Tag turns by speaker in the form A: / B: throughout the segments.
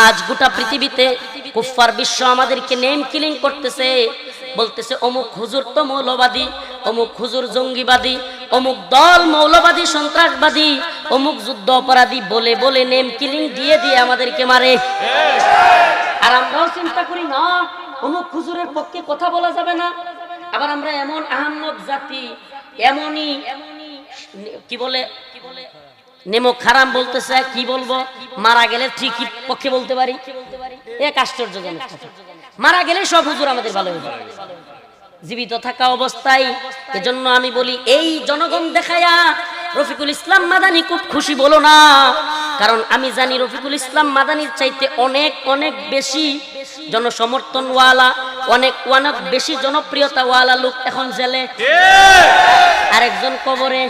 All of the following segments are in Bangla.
A: আজ গোটা পৃথিবীতে কুফফার বিশ্ব আমাদেরকে নেম কিলিং করতেছে। বলতেছে, অমুক হুজুর তো মৌলবাদী, অমুক হুজুর জঙ্গিবাদী, অমুক দল মৌলবাদী, সন্ত্রাসবাদী, অমুক যুদ্ধ অপরাধী বলে বলে নেম কিলিং দিয়ে দিয়ে আমাদেরকে মারে। আর আমরাও চিন্তা করি, না, অমুক হুজুরের পক্ষে কথা বলা যাবে না। আবার আমরা এমন আহম্মদ জাতি, এমনই, কি বলে নেমো খারাম বলতেছে কি বলব? মারা গেলে ঠিকই পক্ষে বলতে পারি। এক আশ্চর্যজনক মারা গেলে সব হুজুর আমাদের ভালো হয়ে জীবিত থাকা অবস্থায় এজন্য আমি বলি এই জনগণ দেখায়া রফিকুল ইসলাম মাদানি খুব খুশি বলো না। কারণ আমি জানি রফিকুল ইসলাম মাদানির চাইতে অনেক অনেক বেশি জনসমর্থন ওয়ালা অনেক অনেক বেশি জনপ্রিয়তা ওয়ালা লোক এখন জেলে। আরেকজন কবরে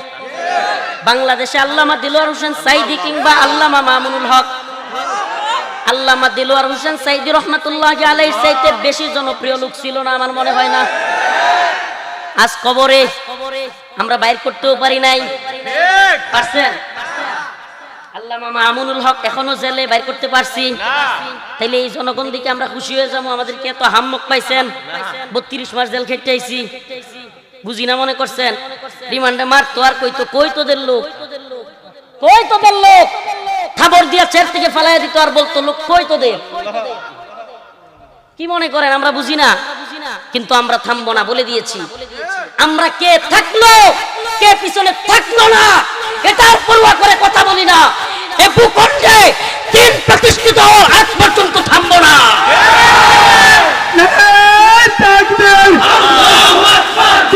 A: বাংলাদেশে আল্লামা দিলওয়ার হোসেন সাইদি কিংবা আল্লামা মামুনুল হক। আল্লামা দিলওয়ার হোসেন সাইদি রহমাতুল্লাহ আলাইহির চাইতে বেশি জনপ্রিয় লোক ছিল না আমার মনে হয় না। আজ কবরে আমরা বাইর করতেও পারি নাই। পারছেন? আল্লামা মামুনুল হক এখনও জেলে বাইর করতে পারছি। তাইলে এই জনগণ দিকে আমরা খুশি হয়ে যাব। আমাদেরকে এত হাম্মক পাইছেন। বত্রিশ মাস জেল খেটে আইছি। বুঝি না মনে করছেন? রিমান্ডে মারতো আর কই তো কই তোদের লোক? কই তোদের লোক? খাবার দিয়া চের থেকে ফেলাই দিত আর বলতো, লোক কই তোদের কি মনে করেন, আমরা বুঝি না কিন্তু আমরা থামবো না, বলে দিয়েছি। আমরা কে থাকল? কে পিছনে থাকল না? এটার পড়ুয়া করে কথা বলি না। এ ভূখণ্ডে তিন প্রতিষ্ঠিত হওয়ার আজ পর্যন্ত থামবো না।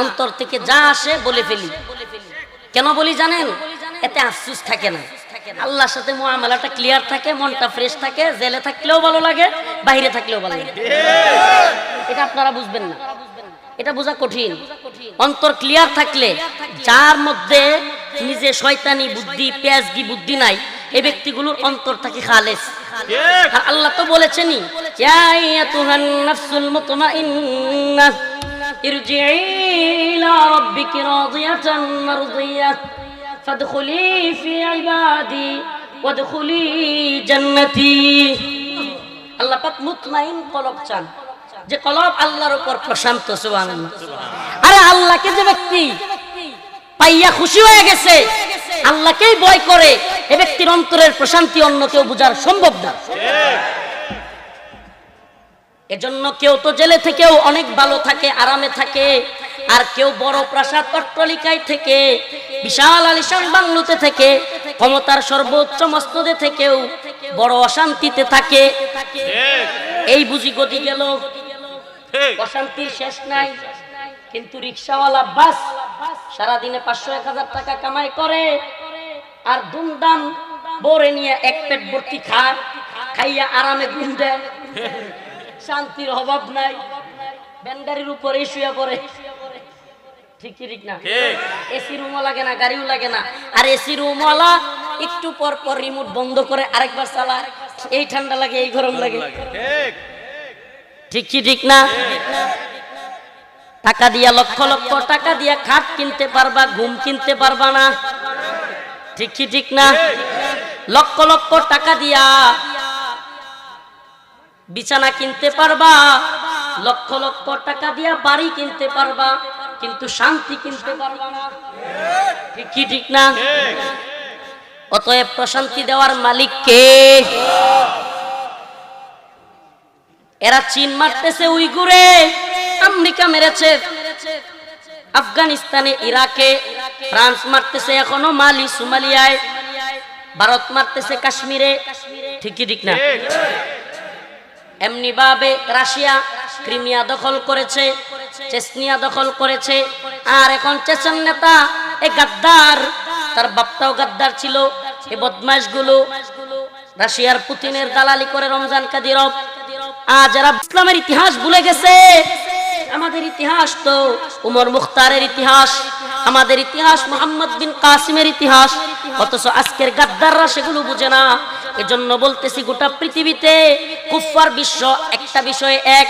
A: অন্তর থেকে যা আসে বলে ফেলি। কেন বলি জানেন? এতে আফসুস থাকে না। আল্লাহর সাথে মুআমালাটা ক্লিয়ার থাকে মনটা ফ্রেশ থাকে জেলে থাকলেও ভালো লাগে বাইরে থাকলেও ভালো লাগে। এটা আপনারা বুঝবেন না। এটা বোঝা কঠিন। অন্তর ক্লিয়ার থাকলে যার মধ্যে নিজে শয়তানি বুদ্ধি পেঁয়াজগি বুদ্ধি নাই এই ব্যক্তিগুলোর অন্তর থাকে খালেস। আর আল্লাহ তো বলেছেনই ইয়া আইয়াতুহান নাফসুল মুতমাইন্নাহ। ইরজিই ইলা রাব্বিকি রাদিয়াতান মারদিয়াহ ফাদখুলি ফি ইবাদি ওয়াদখুলি জান্নাতি আল্লাহ পাক মুতমাইন কলব চান যে কলব আল্লাহর উপর প্রশান্ত, সুবহানাল্লাহ। আরে আল্লাহকে যে ব্যক্তি পাইয়া খুশি হয়ে গেছে, আল্লাহকেই ভয় করে, এ ব্যক্তির অন্তরের প্রশান্তি অন্য কেউ বোঝার সম্ভব না। এজন্য কেউ তো জেলে থেকেও অনেক ভালো থাকে আরামে থাকে। আর কেউ বড় প্রাসাদ অট্টলিকায় থেকে বিশাল আলিশান বাংলোতে থেকে ক্ষমতার সর্বোচ্চ মস্তদে থেকেও বড় অশান্তিতে থাকে। এই বুঝি গতি গেল। অশান্তির শেষ নাই। কিন্তু রিক্সাওয়ালা বাস সারাদিনে পাঁচশো এক হাজার টাকা কামাই করে আর দুমদাম বরে নিয়ে এক পেট ভর্তি খায় খাইয়া আরামে ঘুম দেয়। শান্তির অভাব নাই। ব্যান্ডারির উপরে শুয়ে পড়ে। ঠিক ঠিক না? এসি রুমও লাগে না গাড়িও লাগে না। আর এসি রুমওয়ালা একটু পর পর রিমোট বন্ধ করে আরেকবার চালায়। এই ঠান্ডা লাগে এই গরম লাগে। ঠিক। কি ঠিক না? টাকা দিয়া লক্ষ লক্ষ টাকা দিয়া খাট কিনতে পারবা ঘুম কিনতে পারবা না। ঠিক কি ঠিক না? লক্ষ লক্ষ টাকা দিয়া বিছানা কিনতে পারবা, লক্ষ লক্ষ টাকা দিয়া বাড়ি কিনতে পারবা, কিন্তু শান্তি কিনতে পারবা না। ঠিক কি, ঠিক না? অতএব প্রশান্তি দেওয়ার মালিক কে? এরা চীন মারতেছে উইগুরে, আমেরিকা মেরেছে। আফগানিস্তানে ইরাকে, ফ্রান্স মারতেছে এখনও, মালি, সোমালিয়ায়। ভারত মারতেছে কাশ্মীরে। ঠিকই ঠিক না? এমনি ভাবে রাশিয়া, ক্রিমিয়া দখল করেছে চেসনিয়া দখল করেছে, আর এখন চেচন নেতা এ গাদ্দার, তার বাপটাও গাদ্দার ছিল, এ বদমাসগুলো রাশিয়ার পুতিনের দালালি করে রমজান কাদিরব আজ এরা ইসলামের ইতিহাস ভুলে গেছে, আমাদের ইতিহাস তো উমর মুখতারের ইতিহাস, আমাদের ইতিহাস মোহাম্মদ বিন কাসিমের ইতিহাস, অথচ আজকের গাদ্দাররা সেগুলো বুঝে না। এজন্য বলতেছি গোটা পৃথিবীতে কুফার বিশ্ব একটা বিষয়ে এক।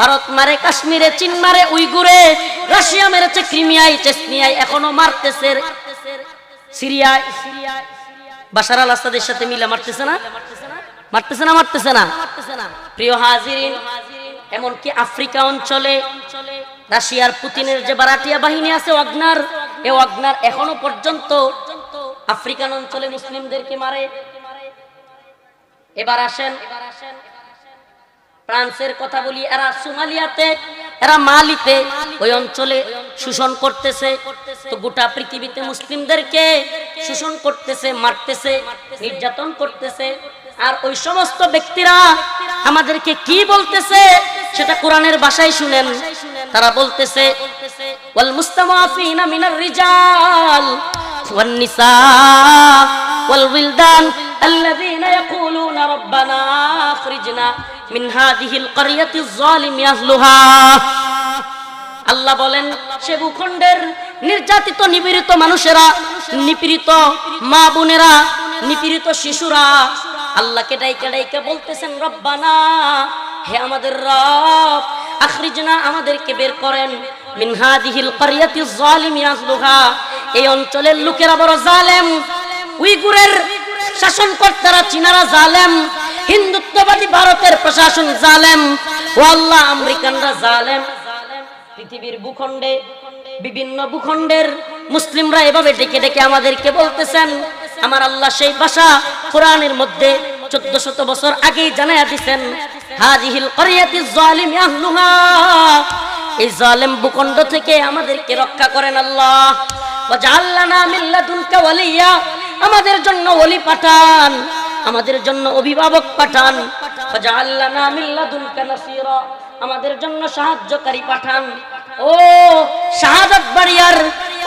A: ভারত মারে, কাশ্মীরে, চীন মারে, উইগুরে, রাশিয়া মেরেছে, ক্রিমিয়ায়, চেসনিয়ায়, এখনও মারতেছে। সিরিয়ায়, বাশার আল আসাদের সাথে মিলে মারতেছে না? মারতেছে না মারতেছে না? প্রিয় হাজিরিন, এমনকি আফ্রিকা অঞ্চলে রাশিয়ার পুতিনের যে বারাটিয়া বাহিনী আছে অগ্নার এ অগ্নার এখনও পর্যন্ত আফ্রিকান অঞ্চলে মুসলিমদেরকে মারে। এবার আসেন। ফ্রান্সের কথা বলি, এরা সোমালিয়াতে, এরা মালিতে, ওই অঞ্চলে শোষণ করতেছে। তো গোটা পৃথিবীতে মুসলিমদেরকে শোষণ করতেছে, মারতেছে, নির্যাতন করতেছে। আর ওই সমস্ত ব্যক্তিরা আমাদেরকে কি বলতেছে সেটা কোরআনের ভাষায় শুনেন। তারা বলতেছে, ওয়াল মুস্তামাফিনা মিনার রিজাল ওয়ান নিসা ওয়াল উইলদান الذين يقولون ربنا اخرجنا من هذه القرية الظالم أهلها আল্লাহ বলেন সে ভূখণ্ডের নির্যাতিত নিপীড়িত মানুষেরা নিপীড়িত মা বোনেরা নিপীড়িত শিশুরা আল্লাহকে ডাইকা ডাইকা বলতেছেন রব্বানা হে আমাদের রব আখরিজনা আমাদেরকে বের করেন মিন হাদিহিল ক্বরিয়াতি যালিমি আহলুহা এই অঞ্চলের লোকেরা বড় জালেম উইগুরের শাসনকর্তারা চীনারা জালেম, হিন্দুত্ববাদী ভারতের প্রশাসন জালেম, ও আল্লাহ আমেরিকানরা জালেম। পৃথিবীর ভূখণ্ডে, বিভিন্ন ভূখণ্ডের মুসলিমরা এভাবে ডেকে ডেকে আমাদেরকে বলতেছেন, আমার আল্লাহ সেই ভাষা কোরআনের মধ্যে চোদ্দ শত বছর আগেই জানাইয়া দিছেন হাজিহিল করিয়াতি জালিম এই জালেম ভূখণ্ড থেকে আমাদেরকে রক্ষা করেন আল্লাহ। লাদুনকা ওয়ালিয়া। আমাদের জন্য ওলি পাঠান, আমাদের জন্য অভিভাবক পাঠান। আমাদের জন্য সাহায্যকারী পাঠান। ও শাহাদাত বাড়িয়ার,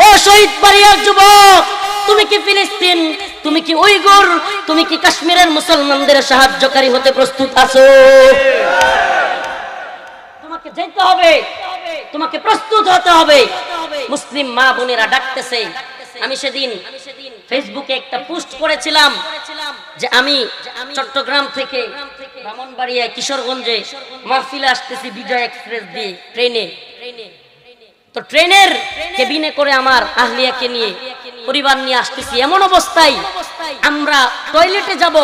A: ও শহীদ বাড়িয়ার যুবক, তুমি কি ফিলিস্তিন? তুমি কি উইগুর? তুমি কি কাশ্মীরের মুসলমানদের সাহায্যকারী হতে প্রস্তুত আছো? তোমাকে যেতে হবে, তোমাকে প্রস্তুত হতে হবে। মুসলিম মা বোনেরা ডাকতেছে, আমি সেদিন ফেসবুকে একটা পোস্ট করেছিলাম যে আমি চট্টগ্রাম থেকে ব্রাহ্মণবাড়িয়া কিশোরগঞ্জে মাহফিলে আসতেছি বিজয় এক্সপ্রেস দিয়ে ট্রেনে। তো ট্রেনের কেবিনে করে আমার আহলিয়াকে নিয়ে পরিবার নিয়ে আসতেছি। এমন অবস্থায় আমরা টয়লেটে যাব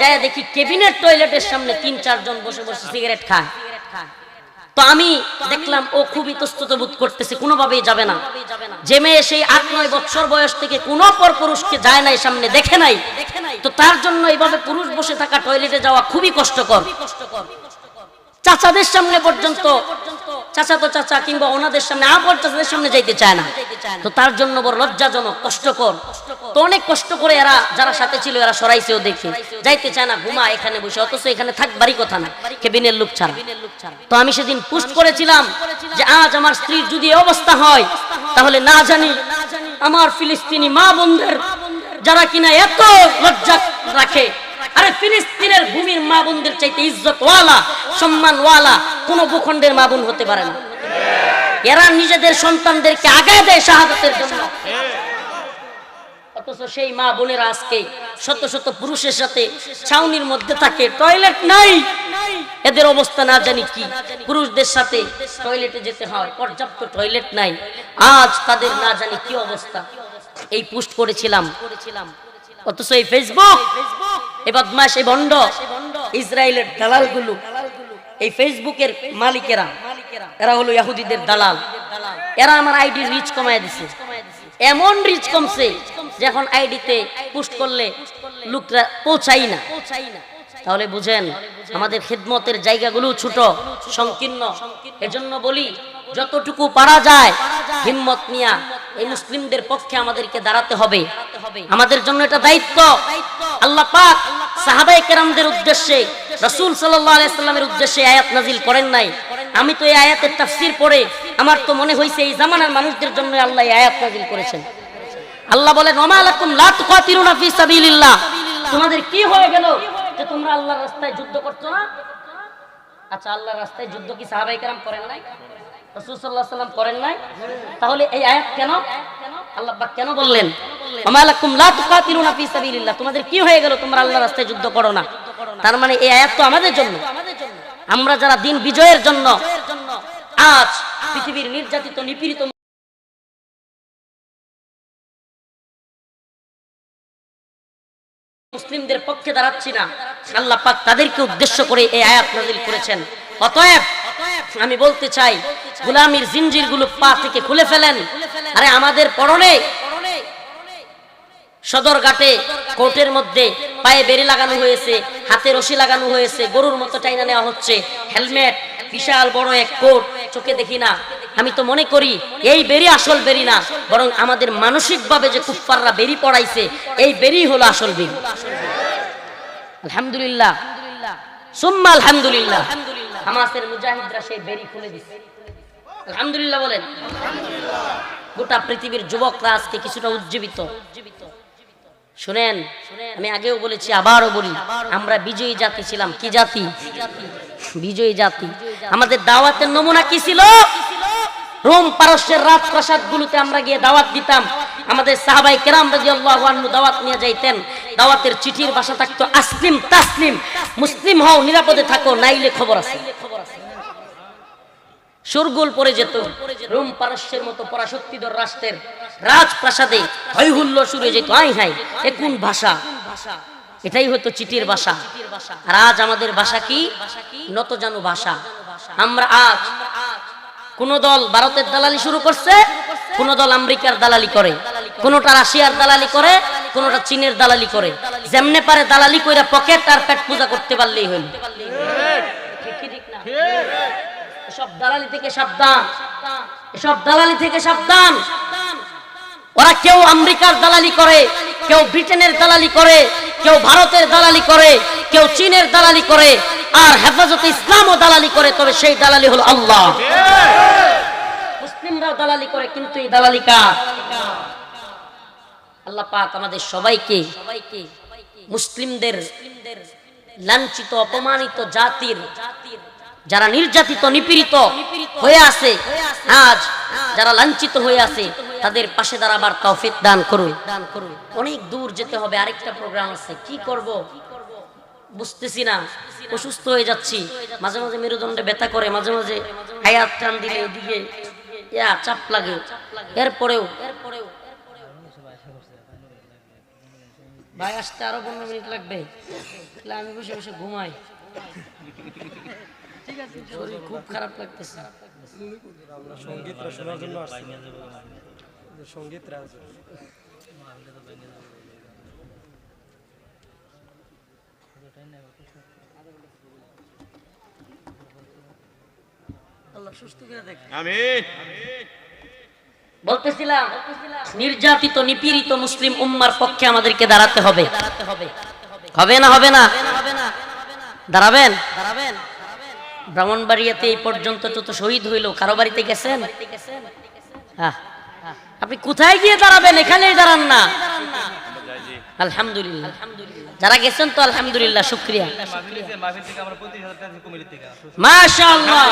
A: যায় দেখি কেবিনের টয়লেটের সামনে তিন চারজন বসে বসে সিগারেট খায়। তো আমি দেখলাম ও খুবই ইতস্তত বোধ করতেছে, কোনোভাবেই যাবে না। যে মেয়ে সেই আট নয় বৎসর বয়স থেকে কোনো পর পুরুষকে যায় নাই, সামনে দেখে নাই, তো তার জন্য এইভাবে পুরুষ বসে থাকা টয়লেটে যাওয়া খুবই কষ্টকর কষ্টকর। চাচাদের সামনে পর্যন্ত, চাচা তো চাচা কিংবা ওনাদের সামনে আপর চাচাদের সামনে যাইতে চায় না। তো তার জন্য বড় লজ্জাজনক, কষ্টকর। তো অনেক কষ্ট করে এরা, যারা সাথে ছিল, এরা সরাইছেও দেখে যাইতে চায় না, ঘুমা এখানে বসে, অথচ এখানে থাকবারই কথা না, কেবিনের লোক ছাড়া। তো আমি সেদিন পোস্ট করেছিলাম যে, আজ আমার স্ত্রীর যদি অবস্থা হয়, তাহলে না জানি আমার ফিলিস্তিনি মা বোনদের, যারা কিনা এত লজ্জা রাখে আরে ফিলিস্তিনের ভূমির মা বোনদের চাইতে ইজ্জত ওয়ালা সম্মান কোন ভূখণ্ডের মা বোন হতে পারে না। এরা নিজেদের সন্তানদেরকে আগায় দেয় শাহাদাতের জন্য। সেই মা বোনেরা আজকে শত শত পুরুষের সাথে ছাউনির মধ্যে থাকে, টয়লেট নাই। এদের অবস্থা না জানি কি। পুরুষদের সাথে টয়লেটে যেতে হয়, পর্যাপ্ত টয়লেট নাই। আজ তাদের না জানি কি অবস্থা। এই পোস্ট করেছিলাম। অথচ এই ফেসবুক এই বদমাস এই বন্ড। ইসরায়েলের দালালগুলো, এই ফেসবুকের মালিকেরা, এরা হলো ইহুদিদের দালাল। এরা আমার আইডি রিচ কমায় দিছে। এমন রিচ কমছে যে এখন আইডিতে পোস্ট করলে লোকরা পৌঁছাই না। তাহলে বুঝেন, আমাদের খেদমতের জায়গাগুলো ছোট, সংকীর্ণ। এজন্য বলি, যতটুকু পারা যায়, হিম্মত নিয়া এই মুসলিমদের পক্ষে আমাদেরকে দাঁড়াতে হবে। আমাদের জন্য এটা দায়িত্ব। আল্লাহ পাক সাহাবায়ে কেরামদের উদ্দেশ্যে, রাসূল সাল্লাল্লাহু আলাইহি সাল্লামের উদ্দেশ্যে আয়াত নাজিল করেন নাই। আমি তো এই আয়াতের তাফসীর পড়ে আমার তো মনে হইছে এই জামানার মানুষদের জন্য আল্লাহ এই আয়াত নাজিল করেছেন। আল্লাহ বলেন, ওমা লাকুম লা তুকাতিলুনা ফি সাবিলিল্লাহ। তোমাদের কি হয়ে গেল যে তোমরা আল্লাহর রাস্তায় যুদ্ধ করছ না? আচ্ছা আল্লাহ রাস্তায় যুদ্ধ কি সাহাবাই কালাম করেন নাই? রসুল্লাহ করেন নাই? তাহলে এই আয়াত কেন? আল্লাহ কেন বললেন? তোমাদের কি হয়ে গেল? তোমরা রাস্তায় যুদ্ধ করো না। তার মানে এই আয়াত তো আমাদের জন্য। আমরা যারা দিন বিজয়ের জন্য, আজ পৃথিবীর নির্যাতিত, নিপীড়িত মুসলিমদের পক্ষে দাঁড়াচ্ছি না। আল্লাহ পাক তাদেরকে উদ্দেশ্য করে এই আয়াত করেছেন। অতএব আমি বলতে চাই, গুলামির জিনজিরগুলো পা থেকে খুলে ফেলেন। আরে আমাদের পরনে, সদরঘাটে কোর্টের মধ্যে পায়ে বেরি লাগানো হয়েছে, হাতে রশি লাগানো হয়েছে, গরুর মতো টাইনা নেওয়া হচ্ছে। হেলমেট, বিশাল বড় এক কোট, চোখে দেখি না। আমি তো মনে করি, এই বেরি আসল বেরি না, বরং আমাদের মানসিকভাবে যে কুফাররা বেরি পড়াইছে, এই বেরি হলো আসল বেরি আলহামদুলিল্লাহ। সুম্মা আলহামদুলিল্লাহ। হামাসের মুজাহিদরা সেই বেরি খুলে দিচ্ছে আলহামদুলিল্লাহ বলেন। গোটা পৃথিবীর যুবকরা আজকে কিছুটা উজ্জীবিত। শুনেন, আমি আগেও বলেছি, আবারও বলি, আমরা বিজয়ী জাতি ছিলাম। কি জাতি? বিজয়ী জাতি। আমাদের দাওয়াতের নমুনা কি ছিল? রোম পারস্যের রাজপ্রাসাদ গুলোতে আমরা গিয়ে দাওয়াত দিতাম। আমাদের সাহাবাই কেরাম রাদিয়াল্লাহু আনহু দাওয়াত নিয়ে যাইতেন। দাওয়াতের চিঠির ভাষা থাকতো, আসলিম তাসলিম, মুসলিম হও, নিরাপদে থাকো, নাইলে খবর আছে। সুরগুল পড়ে যেত, রোম পারস্যের মতো পরাশক্তিধর রাষ্ট্রের রাজপ্রাসাদে হৈহুল্য শুরু যেত। আই হাই ভাষা? এটাই হতো চিঠির ভাষা। আর আজ আমাদের ভাষা কি? নত জানু ভাষা। আমরা আজ কোন দল ভারতের দালালি শুরু করছে, কোন দল আমেরিকার দালালি করে, কোনটা রাশিয়ার দালালি করে, কোনটা চীনের দালালি করে। যেমনে পারে দালালি কইরা পকেট আর পেট পূজা করতে পারলেই হইল। এসব দালালি থেকে সাবধান দালালি থেকে সাবধান। ওরা কেউ আমেরিকার দালালি করে, কেউ ব্রিটেনের দালালি করে, কেউ ভারতের দালালি করে। কেউ চীনের দালালি করে আর হেফাজতে ইসলামও দালালি করে, তবে সেই দালালি হলো আল্লাহ। মুসলিমরাও দালালি করে, কিন্তু এই দালালি কার? আল্লাহ পাক আমাদের সবাইকে মুসলিমদের লাঞ্ছিত, অপমানিত জাতির, যারা নির্যাতিত, নিপীড়িত হয়ে আছে, আজ যারা লাঞ্ছিত হয়ে আছে, তাদের পাশে দাঁড়াবার তৌফিক দান করুন। দান করুন অনেক দূর যেতে হবে, আরেকটা প্রোগ্রাম আছে। কি করব? বুঝতেছি না অসুস্থ হয়ে যাচ্ছি। মাঝে মাঝে মেরুদণ্ডে ব্যথা করে মাঝে মাঝে হায়াত টান দিলে এদিকে ইয়া চাপ লাগে। এরপরেও এরপরেও ভাই আসতে আরও পনেরো মিনিট লাগবে। তাহলে আমি বসে বসে ঘুমাই। শরীর খুব খারাপ লাগতেছে।
B: সঙ্গীতরা শোনার জন্য আসছে সঙ্গীতরা
A: আল্লাহ সুস্থ করে দেখ
C: আমিন
A: বলতেছিলাম নির্যাতিত নিপীড়িত মুসলিম উম্মার পক্ষে আমাদেরকে দাঁড়াতে হবে। হবে না হবে না? দাঁড়াবেন? দাঁড়াবেন ব্রাহ্মণবাড়িয়াতে এই পর্যন্ত যত শহীদ হইল কারও বাড়িতে গেছেন? আপনি কোথায় গিয়ে দাঁড়াবেন? এখানেই দাঁড়ান না। আলহামদুলিল্লাহ। যারা গেছেন তো আলহামদুলিল্লাহ, শুক্রিয়া। মাশাআল্লাহ।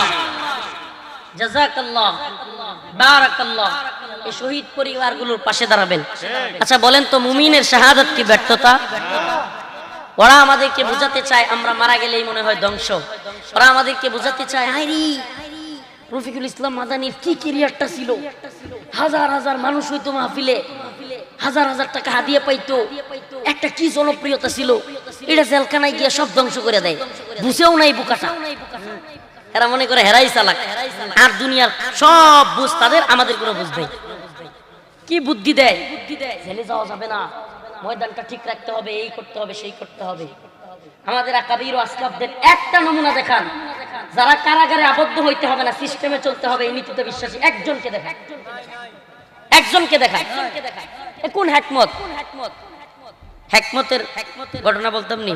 A: জাযাকাল্লাহ বারাকাল্লাহ। এই শহীদ পরিবারগুলোর পাশে দাঁড়াবেন। আচ্ছা বলেন তো, মুমিনের শাহাদাত কি ব্যর্থতা? ওরা আমাদেরকে বোঝাতে চায় আমরা মারা গেলেই মনে হয় ধ্বংস। ওরা আমাদেরকে বোঝাতে চায় হাইরি রফিকুল ইসলাম মাদানির কি ক্যারিয়ারটা ছিল? হাজার হাজার মানুষ হইতো মাহফিলে। হাজার হাজার টাকা হাদিয়ে পাইতো। একটা কি জনপ্রিয়তা ছিল? এটা জেলখানায় গিয়ে সব ধ্বংস করে দেয়। বুঝেও নাই বুকাটা। এরা মনে করে হেরাই চালাক। আর দুনিয়ার সব বুঝ তাদের, আমাদের কোনো বুঝবে কি বুদ্ধি দেয়? জেলে যাওয়া যাবে না। ময়দানটা ঠিক রাখতে হবে, এই করতে হবে, সেই করতে হবে। আমাদের আকাবির ও আসলাফদের একটা নমুনা দেখান। যারা কারাগারে আবদ্ধ হইতে হবে না, সিস্টেমে চলতে হবে, এই নীতিতে বিশ্বাসী একজনকে দেখান। একজনকে দেখান। কোন হ্যাকমত? হ্যাকমতের ঘটনা বলতাম নি?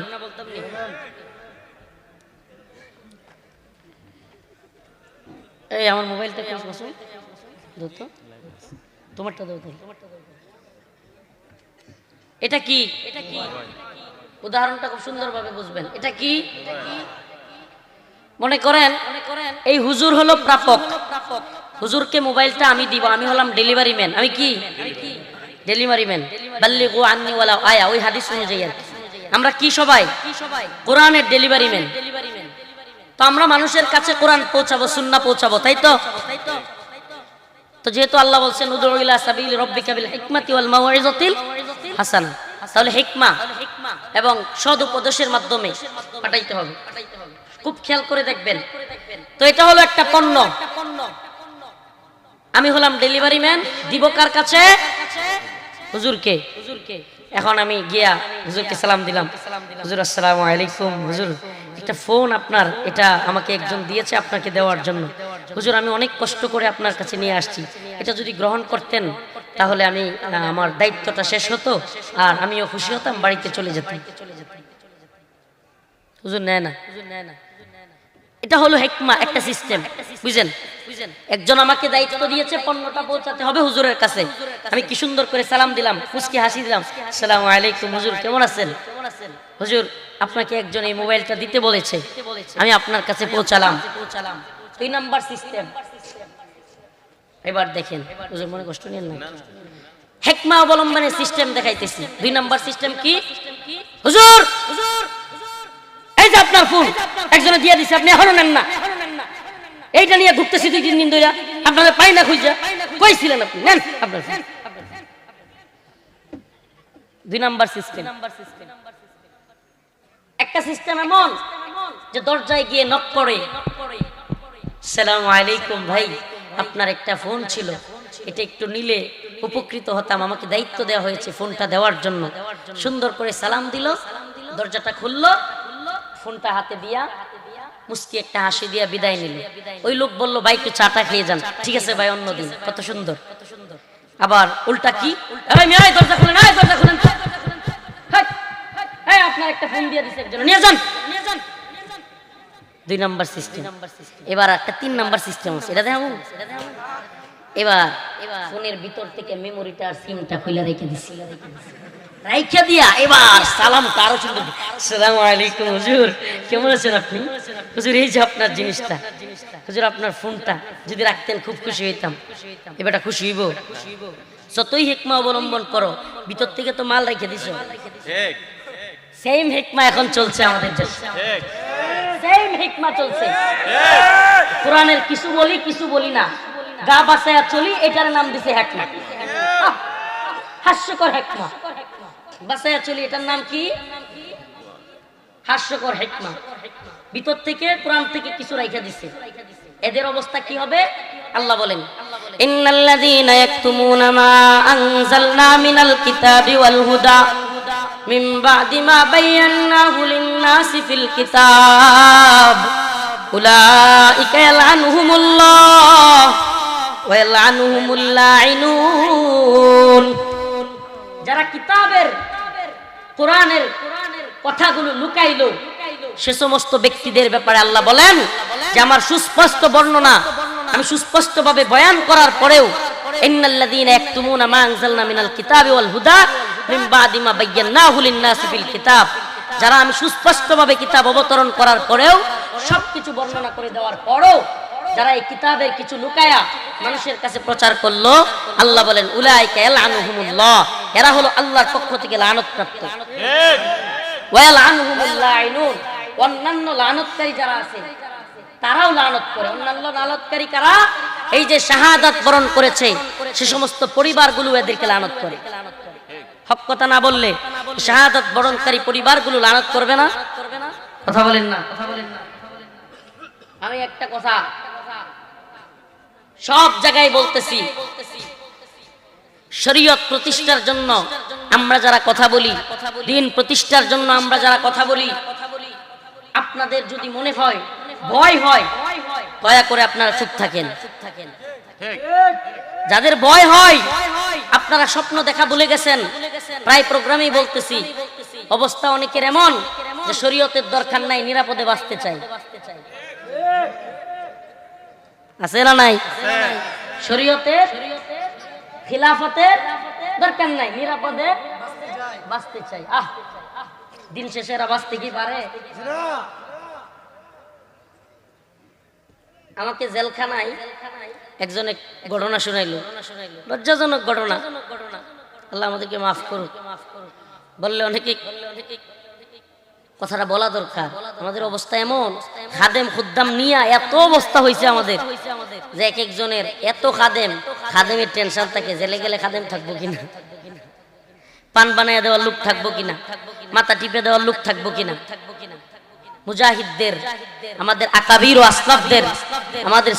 A: এই আমার মোবাইলটা কই বসো। দাও তোমারটা দাও এটা কি? এটা কি? উদাহরণটা খুব সুন্দরভাবে বুঝবেন। এটা কি? মনে করেন এই হুজুর হলো প্রাপক। হুজুরকে মোবাইলটা আমি দিব, আমি হলাম ডেলিভারি ম্যান আমি কি? ডেলিভারি ম্যান বাল্লি গো আন্নি ওয়ালা আয়া, ওই হাদিস অনুযায়ী আর কি। আমরা কি সবাই? কোরআনের ডেলিভারি ম্যান তো আমরা মানুষের কাছে কোরআন পৌঁছাবো সুন্না পৌঁছাবো, তাই তো? তো যেহেতু আল্লাহ বলছেন উদুল ইলা সাবিল রব্বিকা বিল হিকমাতি ওয়াল মাওয়াইজাতিল হাসান। তাহলে হিকমা এবং সদ উপদেশের মাধ্যমে পাঠাইতে হবে। খুব খেয়াল করে দেখবেন। তো এটা হলো একটা পণ্য। আমি হলাম ডেলিভারি ম্যান দিব কার কাছে? হুজুরকে এখন আমি গিয়া হুজুরকে সালাম দিলাম। হুজুর, আসসালামু আলাইকুম। হুজুর, একটা ফোন আপনার, এটা আমাকে একজন দিয়েছে আপনাকে দেওয়ার জন্য। হুজুর, আমি অনেক কষ্ট করে আপনার কাছে নিয়ে আসছি। এটা যদি গ্রহণ করতেন, তাহলে আমি আমার দায়িত্বটা শেষ হতো আর আমিও খুশি হতাম, বাড়িতে চলে যেতাম। হুজুর, নেয় না। এটা হলো হেকমা একটা সিস্টেম বুঝেন? একজন আমাকে দায়িত্ব দিয়েছে, পণ্যটা পৌঁছাতে হবে হুজুরের কাছে। আমি কি সুন্দর করে সালাম দিলাম মুসকি হাসি দিলাম। সালাম আলাইকুম, হুজুর, কেমন আছেন? হুজুর, আপনাকে একজন এই মোবাইলটা দিতে বলেছে। আমি আপনার কাছে পৌঁছালাম। দুই নাম্বার সিস্টেম এবার দেখেন, হুজুর, মনে কষ্ট নিয়েন না? হেকমা অবলম্বনের সিস্টেম দেখাইতেছি। দুই নাম্বার সিস্টেম কি? হুজুর, এই যে আপনার ফোন একজনে দিয়ে দিছে, আপনি এখনও নেন না। এইটা নিয়ে ঘুরতেছি দুই তিন দিন ধরে আপনাদের পাই না খুঁজা। কইছিলেন আপনি? নেন আপনার দুই নাম্বার সিস্টেম একটা সিস্টেম এমন যে দরজায় গিয়ে নক করে। সালাম আলাইকুম ভাই, আপনার একটা ফোন ছিল। এটা একটু নিলে উপকৃত হতাম। আমাকে দায়িত্ব দেওয়া হয়েছে ফোনটা দেওয়ার জন্য। সুন্দর করে সালাম দিল। দরজাটা খুললো। ফোনটা হাতে দিয়া মুস্কি একটা হাসি দিয়া বিদায় নিল। ওই লোক বলল, ভাই, একটু চাটা খেয়ে যান। ঠিক আছে ভাই অন্যদিন কত সুন্দর। আবার উল্টা কি? আপনার একটা দিয়ে একজন। নিয়ে যান। দুই এবার একটা তিন নাম্বার সিস্টেম এটা এবার ফোনের ভিতর থেকে মেমোরিটা সিমটা খুলে রেখে রাইখা দিয়া এবার সালাম কারও সুন্দর। সালাম আলাইকুম হুজুর। কেমন আছেন আপনি? হুজুর এই যে আপনার জিনিসটা হুজুর আপনার ফোনটা যদি রাখতেন খুব খুশি হইতাম। এবারটা খুশি হইব? যতই হেকমা অবলম্বন করো ভিতর থেকে তো মাল রেখে দিছো। সেম হেকমা এখন চলছে আমাদের দেশে। সেম হেকমা চলছে। কোরআনের কিছু বলি কিছু বলি না। গা বাসায়া চলি এটার নাম দিছে হেকমা। হাস্যকর হেকমা। বাসায়া চলি, এটার নাম কি? হাস্যকর হেকমা। ভিতর থেকে, কোরআন থেকে কিছু রাইখা দিছে। এদের অবস্থা কি হবে? আল্লাহ বলেন, ইন্নাল্লাযীনা ইয়াকতুমুনা মা আনজালনা মিনাল কিতাবি ওয়াল হুদা মিন বাদি মা বায়্যানাহু লিন-নাসি ফিল কিতাব। যারা কিতাবের কোরআনের কথাগুলো লুকাইলো। সে সমস্ত ব্যক্তিদের ব্যাপারে আল্লাহ বলেন যে আমার সুস্পষ্ট বর্ণনা, আমি সুস্পষ্ট ভাবে বয়ান করার পরেও হুদা কিতাব। যারা আমি সুস্পষ্ট ভাবে কিতাব অবতরণ করার পরেও সবকিছু বর্ণনা করে দেওয়ার পরেও যারা এই কিতাবের কিছু লুকায়া মানুষের কাছে প্রচার করল, আল্লাহ বলেন, উলাইকা এরা হলো আল্লাহর পক্ষ থেকে লানতপ্রাপ্ত। অন্যান্য লানতকারী যারা আছে, তারাও লানত করে। অন্যান্য লানতকারী কারা? এই যে শাহাদাত বরণ করেছে, সে সমস্ত পরিবারগুলো এদেরকে লানত করে। হক কথা না বললে শাহাদাত বরণকারী পরিবারগুলো লানত করবে না কথা বলেন না? কথা বলেন না। আমি একটা কথা সব জায়গায় বলতেছি, শরীয়ত প্রতিষ্ঠার জন্য আমরা যারা কথা বলি, দিন প্রতিষ্ঠার জন্য আমরা যারা কথা বলি, আপনাদের যদি মনে হয়, ভয় হয়, দয়া করে আপনারা চুপ থাকেন। যাদের ভয় হয়, আপনারা স্বপ্ন দেখা ভুলে গেছেন। প্রায় প্রোগ্রামেই বলতেছি, অবস্থা অনেকের এমন যে শরীয়তের দরকার নাই, নিরাপদে বাঁচতে চাই। আছে না নাই? শরীয়তের খিলাফতের দরকার নাই, নিরাপদে বাঁচতে চাই। আহ, দিন শেষে এরা বাঁচতে কি পারে? আমাকে জেলখানায় একজন এক ঘটনা শুনাইলো। লজ্জাজনক ঘটনা। আল্লাহ আমাদেরকে মাফ করুক। বললে অনেকে কথাটা বলা দরকার। আমাদের অবস্থা এমন, খাদেম খুদ্দাম নিয়া এত অবস্থা হয়েছে আমাদের, যে এক একজনের এত খাদেম, খাদেমের টেনশন থাকে, জেলে গেলে খাদেম থাকব কিনা? পান বানাইয়া দেওয়ার লোক থাকব কিনা? মাথা টিপে দেওয়ার লোক থাকব কিনা? মুজাহিদদের, আমাদের আকাবির ও আসলাফদের, আমাদের